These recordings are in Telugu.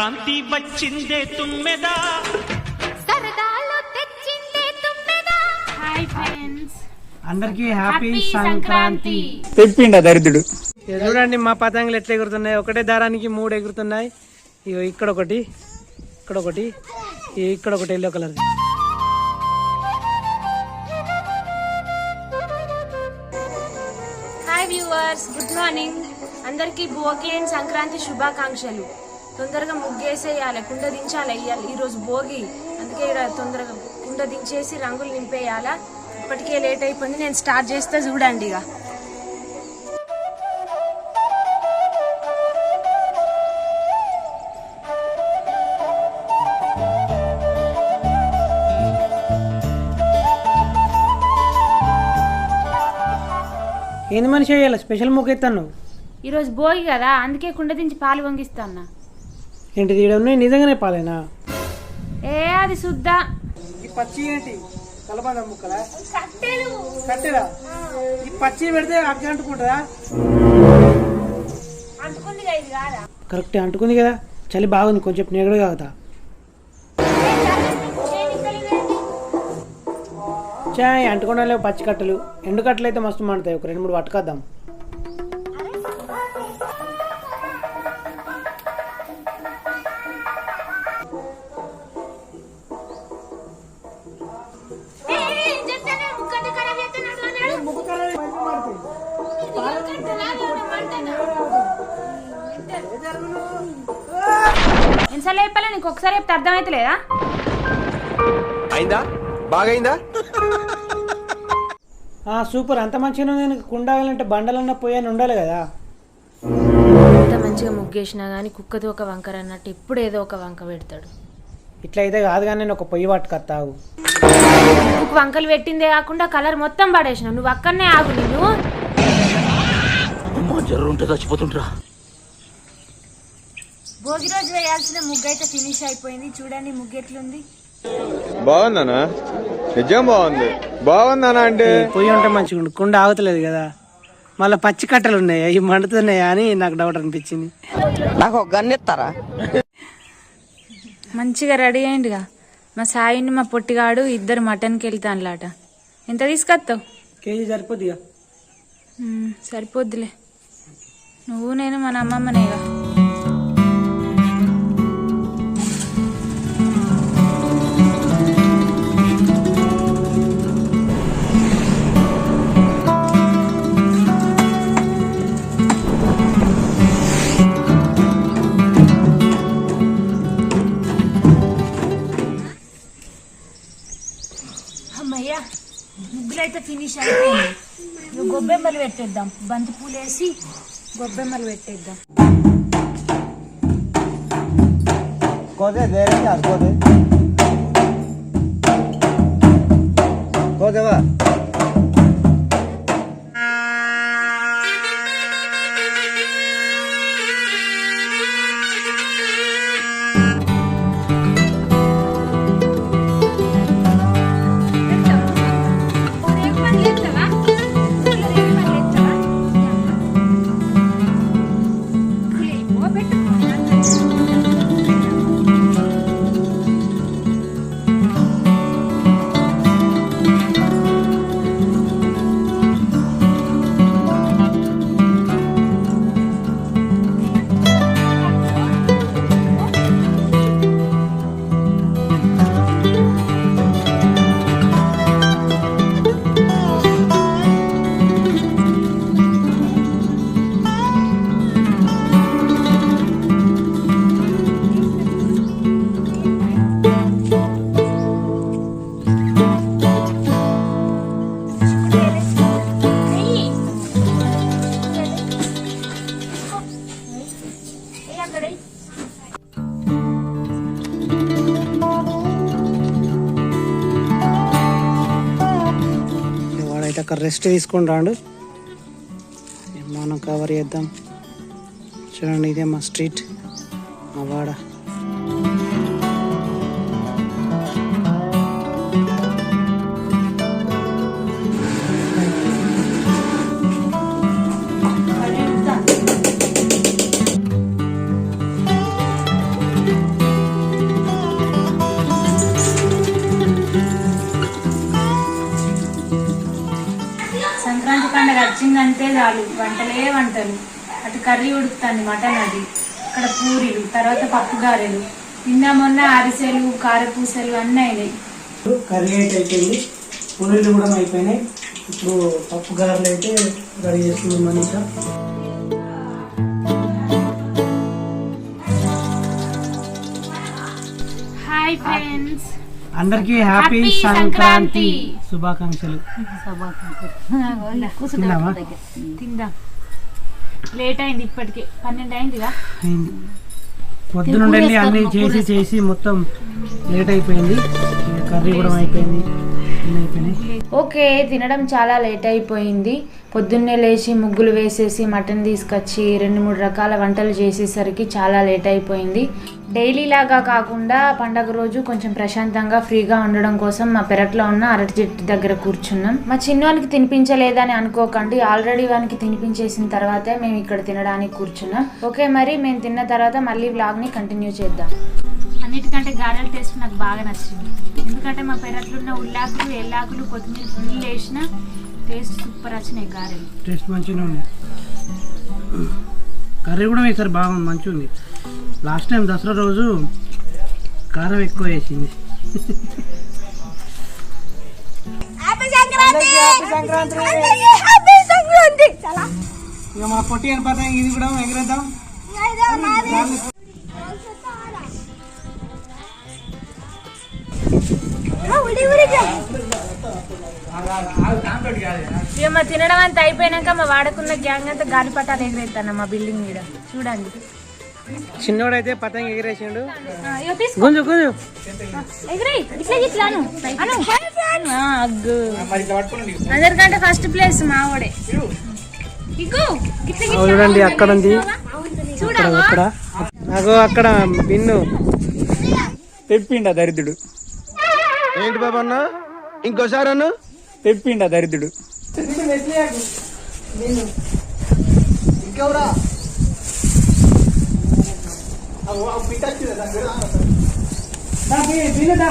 సంక్రాంతి వచ్చిందే తుమ్మెదా? సరదాలు తెచ్చిందే తుమ్మెదా? హాయ్ ఫ్రెండ్స్ అందరికీ హ్యాపీ సంక్రాంతి. తెప్పిండ దరిద్రుడు? చూడండి మా పతంగులు ఎట్లా ఎగురుతున్నాయి? ఒకటే దారానికి మూడు ఎగురుతున్నాయి. ఇగో ఇక్కడ ఒకటి ఇక్కడ ఒకటి ఇక్కడ ఒకటి yellow colour hi viewers good morning అందరికీ భోగి అండ్ సంక్రాంతి శుభాకాంక్షలు. తొందరగా ముగ్గేసేయాలి కుండ దించాలి. ఇయ్యాలి ఈరోజు భోగి అందుకే ఈడ తొందరగా కుండ దించేసి రంగులు నింపేయాలా? ఇప్పటికే లేట్ అయిపోయింది నేను స్టార్ట్ చేస్తే చూడండి ఇక. ఏంది మనిషి వేయాలి స్పెషల్ ముగ్గు ఎత్తాను ఈరోజు భోగి కదా అందుకే కుండ దించి పాలు వంగిస్తాన్నా ఈడ ఉన్నాయి నిజంగానే పాలేనా? ఏ అది శుద్ధ. ఈ పచ్చి ఏంటి? కలబంద ముక్కలా? కట్టెలా. ఈ పచ్చి పెడితే అక్క అంటుకుంటుందా? కరెక్ట్ అంటుకుంది కదా. చలి బాగుంది కొంచెం నెగడు కావుతా చాయ్ అంటుకుండా లేవు పచ్చి కట్టెలు. ఎండు కట్టెలు అయితే మస్తు మండుతాయి ఒక రెండు మూడు పట్టుకొద్దాం. ఎన్నిసార్లు చెప్పాలా నీకు ఒకసారి చెప్తే అర్థమైతలేదా? అయిందా? బాగైందా? ఆ, సూపర్. అంత మంచిగా ఉంది. నీకు కుండాలంటే బండలన్న పోయాని ఉండాలి కదా. ఎంత మంచిగా ముగ్గేసినా కానీ కుక్కతో ఒక వంకర అన్నట్టు ఎప్పుడు ఏదో ఒక వంక పెడతాడు. ఇట్లా అయితే కాదు కానీ నేను ఒక పొయ్యి పట్టుకొస్తావు ఒక వంకలు పెట్టిందే కాకుండా కలర్ మొత్తం పడేసినావు. నువ్వు అక్కడనే ఆగు నిన్ను. భోగి రోజు వేయాల్సిన ముగ్గు అయితే ఫినిష్ అయిపోయింది. చూడండి ముగ్గు ఎట్లుంది. బాగుందనా? నిజం బాగుంది. బాగుందనా అంటే? పొయ్యి ఉంటే మంచిగా ఉండు. కుండ ఆగుతలేదు కదా. మళ్ళీ పచ్చి కట్టెలు ఉన్నాయి? అవి మండుతున్నాయా అని నాకు డౌట్ అనిపించింది. నాకు ఒక గన్ ఇస్తారా? మంచిగా రెడీ అయ్యిందిగా మా సాయిని మా పొట్టిగాడు ఇద్దరు మటన్కి వెళ్తానులాట. ఎంత తీసుకొస్తావు? కేజీ సరిపోద్దిగా. సరిపోద్దిలే. నువ్వు నేను మన అమ్మమ్మనేగా. అయితే ఫినిష్ అయిపోయింది. నువ్వు గొబ్బెమ్మలు పెట్టేద్దాం. బంతి పూలు వేసి గొబ్బెమ్మలు పెట్టేద్దాం. కోదే దేరే కోదే? కోదేవా? వాడైతే అక్కడ రెస్ట్ తీసుకొని రాడు. మనం కవర్ చేద్దాం. చూడండి ఇదే మా స్ట్రీట్ మా వాడ. వచ్చిందంటే చాలు వంటలే వంటలు. అటు కర్రీ ఉడుకుతుంది మటన్ అది. అక్కడ పూరీలు తర్వాత పప్పు గారెలు. నిన్న మొన్న అరిసెలు కారపూసలు అన్నీ అయినాయి. కర్రీ అయితే అయిపోయింది. పునులు కూడా అయిపోయినాయి. ఇప్పుడు పప్పు గారెలు అయితే రెడీ చేస్తుంది మనీష హాయ్ ఫ్రెండ్స్. అందరికీ హ్యాపీ సంక్రాంతి. శుభాకాంక్షలు. తిందాం? లేట్ అయింది ఇప్పటికే. పన్నెండు అయిందిగా? అయింది. పొద్దునుండి అన్ని చేసి చేసి మొత్తం లేట్ అయిపోయింది. కర్రీ కూడా అయిపోయింది. ఓకే తినడం చాలా లేట్ అయిపోయింది. పొద్దున్నే లేచి ముగ్గులు వేసేసి మటన్ తీసుకొచ్చి రెండు మూడు రకాల వంటలు చేసేసరికి చాలా లేట్ అయిపోయింది. డైలీ లాగా కాకుండా పండగ రోజు కొంచెం ప్రశాంతంగా ఫ్రీగా ఉండడం కోసం మా పెరట్లో ఉన్న అరటి చెట్టు దగ్గర కూర్చున్నాం. మా చిన్నవానికి తినిపించలేదని అనుకోకండి. ఆల్రెడీ వానికి తినిపించేసిన తర్వాతే మేము ఇక్కడ తినడానికి కూర్చున్నాం. ఓకే మరి మేము తిన్న తర్వాత మళ్ళీ వ్లాగ్ని కంటిన్యూ చేద్దాం. అన్నిటికంటే గారెల టేస్ట్ నాకు బాగా నచ్చింది. ఎందుకంటే మా పెరట్లో ఉన్న ఉల్లాకులు ఎల్లాకులు కొత్తిమీర ఫుల్ వేసిన టేస్ట్ సూపర్ వచ్చినాయి గారెలు. టేస్ట్ మంచిగా ఉంది కర్రీ కూడా ఈసారి బాగుంది మంచిగా ఉంది. లాస్ట్ టైం దసరా రోజు కారం ఎక్కువ వేసింది. ఇక మా పొట్టి పతంగి ఇది కూడా ఎగరేద్దాం. ఇక మా తినడం అంతా అయిపోయినాక మా వాడకున్న గ్యాంగ్ అంతా గాలిపటాలు ఎగిరేస్తాను మా బిల్డింగ్ మీద. చూడండి. చిన్నోడైతే పతంగి ఎగిరేసిండు. గుంజు గుంజు. అందరికంటే ఫస్ట్ ప్లేస్ మావాడే చూడండి అక్కడ ఉంది. చూడవా అక్కడ. అగో అక్కడ బిన్ను. తెప్పిండ దరిద్రుడు. ఏంటి బాబు అన్న? ఇంకోసారి అన్న? తెప్పిండ దరిద్రుడు. బిన్నుదా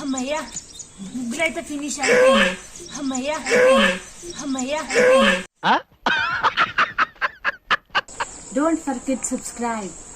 అమ్మయ్యా ముగ్గురైతే ఫినిష్ అయిపోయింది అమ్మయ్యా అయిపోయింది అమ్మయ్యా అయిపోయింది Don't forget subscribe.